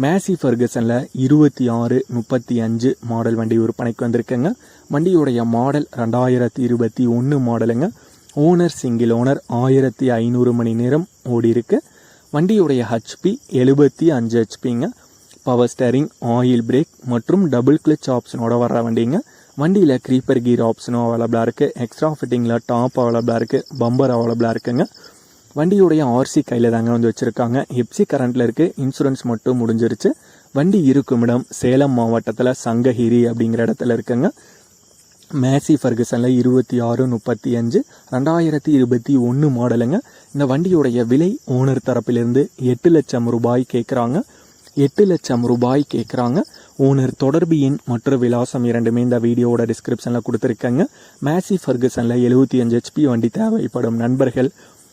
மேசி ஃபர்கசனில் இருபத்தி ஆறு முப்பத்தி அஞ்சு மாடல் வண்டி விற்பனைக்கு வந்திருக்குங்க. வண்டியுடைய மாடல் ரெண்டாயிரத்தி இருபத்தி ஒன்று மாடலுங்க. ஓனர் சிங்கிள் ஓனர் ஆயிரத்தி ஐநூறு மணி நேரம் ஓடி இருக்கு வண்டியுடைய ஹெச்பி எழுபத்தி அஞ்சு ஹெச்பிங்க பவர் ஸ்டேரிங் ஆயில் பிரேக் மற்றும் டபுள் கிளிச் ஆப்ஷனோட வர்ற வண்டிங்க. வண்டியில் க்ரீப்பர் கீர் ஆப்ஷனும் அவைலபிளாக இருக்குது எக்ஸ்ட்ரா ஃபிட்டிங்கில் டாப் அவைலபிளாக இருக்குது பம்பர் அவைலபிளாக இருக்குங்க. வண்டியுடைய ஆர்சி கையில் தாங்க வந்து வச்சுருக்காங்க. எப்சி கரண்ட்டில் இருக்குது இன்சூரன்ஸ் மட்டும் முடிஞ்சிருச்சு. வண்டி இருக்கும் இடம் சேலம் மாவட்டத்தில் சங்ககிரி அப்படிங்கிற இடத்துல இருக்குங்க. மேசி ஃபர்கசனில் இருபத்தி ஆறு முப்பத்தி அஞ்சு ரெண்டாயிரத்தி இருபத்தி ஒன்று மாடலுங்க. இந்த வண்டியுடைய விலை ஓனர் தரப்பிலிருந்து எட்டு லட்சம் ரூபாய் கேட்குறாங்க எட்டு லட்சம் ரூபாய் கேட்குறாங்க ஓனர் தொடர்பு எண் மற்றும் விலாசம் இரண்டுமே இந்த வீடியோவோட டிஸ்கிரிப்ஷனில் கொடுத்துருக்கேங்க. மேசி ஃபர்கசனில் எழுபத்தி அஞ்சு ஹெச்பி வண்டி தேவைப்படும் நண்பர்கள்.